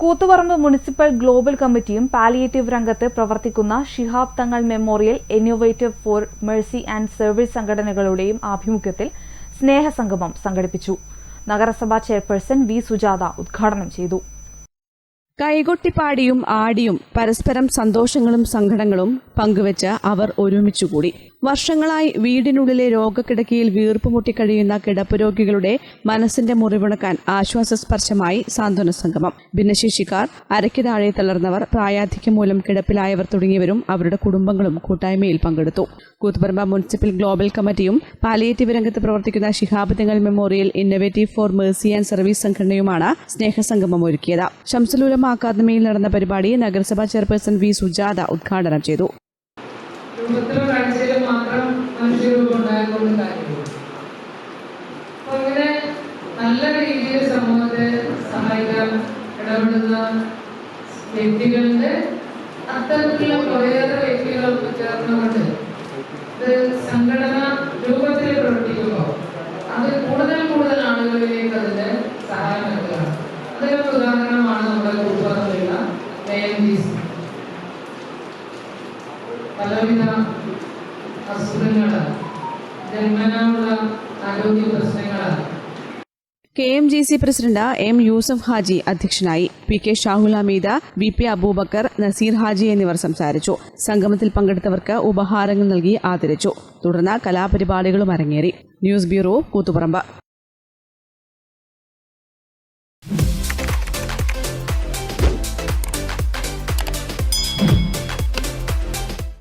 Koothuparamba municipal global കമ്മിറ്റിയും palliative രംഗത്ത് പ്രവർത്തിക്കുന്ന Shihab Thangal memorial innovative for mercy and service സംഘടനകളുടെയും ആഭിമുഖ്യത്തിൽ സ്നേഹസംഗമം സംഘടിപ്പിച്ചു. നഗരസഭാ ചെയർപേഴ്സൺ വി സുജാത ഉദ്ഘാടനം ചെയ്തു. കൈകൊട്ടിപ്പാടിയും ആടിയും പരസ്പരം സന്തോഷങ്ങളും സങ്കടങ്ങളും പങ്കുവച്ച് അവർ ഒരുമിച്ചുകൂടി. വർഷങ്ങളായി വീടിനുള്ളിലെ രോഗക്കിടക്കയിൽ വീർപ്പുമുട്ടി കഴിയുന്ന കിടപ്പ് രോഗികളുടെ മനസ്സിന്റെ മുറിവുണക്കാൻ ആശ്വാസ സ്പർശമായി സാന്ത്വന സംഗമം. ഭിന്നശേഷിക്കാർ അരയ്ക്ക് താഴെ തളർന്നവർ പ്രായാധിക്യം മൂലം കിടപ്പിലായവർ തുടങ്ങിയവരും അവരുടെ കുടുംബങ്ങളും കൂട്ടായ്മയിൽ പങ്കെടുത്തു. കൂത്തുപറമ്പ മുനിസിപ്പൽ ഗ്ലോബൽ കമ്മിറ്റിയും പാലിയേറ്റീവ് രംഗത്ത് പ്രവർത്തിക്കുന്ന Shihab Thangal memorial innovative for mercy and service സംഘടനയുമാണ് സ്നേഹസംഗമം ഒരുക്കിയത്. ഷംസുലുലമ അക്കാദമിയിൽ നടന്ന പരിപാടി നഗരസഭാ ചെയർപേഴ്സൺ വി സുജാത ഉദ്ഘാടനം ചെയ്തു. നല്ല രീതിയിൽ സമൂഹത്തെ സഹായിക്കാൻ ഇടപെടുന്ന വ്യക്തികളുടെ അത്തരത്തിലുള്ള കുറേയേറെ വ്യക്തികളൊക്കെ ചേർന്നുകൊണ്ട് ഇത് സംഘടന രൂപത്തിൽ പ്രവർത്തിക്കുമ്പോൾ അത് കൂടുതൽ കൂടുതൽ ആളുകളിലേക്ക് അതിന്റെ സഹായം നൽകുക അതിനൊരു ഉദാഹരണമാണ് നമ്മുടെ കൂട്ടുപറമ്പിലുള്ള എ എം ജി സി പലവിധ അസുഖങ്ങൾ ജന്മനാമുള്ള ആരോഗ്യ പ്രശ്നങ്ങളാണ്. K M G C president M Yusuf Haji അധ്യക്ഷനായി P K Shahul Hameed V P Abubakar Naseer Haji എന്നിവർ സംസാരിച്ചു. സംഗമത്തിൽ പങ്കെടുത്തവർക്ക് ഉപഹാരങ്ങൾ നൽകി ആദരിച്ചു. തുടർന്ന് കലാപരിപാടികളും അരങ്ങേറി. News bureau Koothuparamba.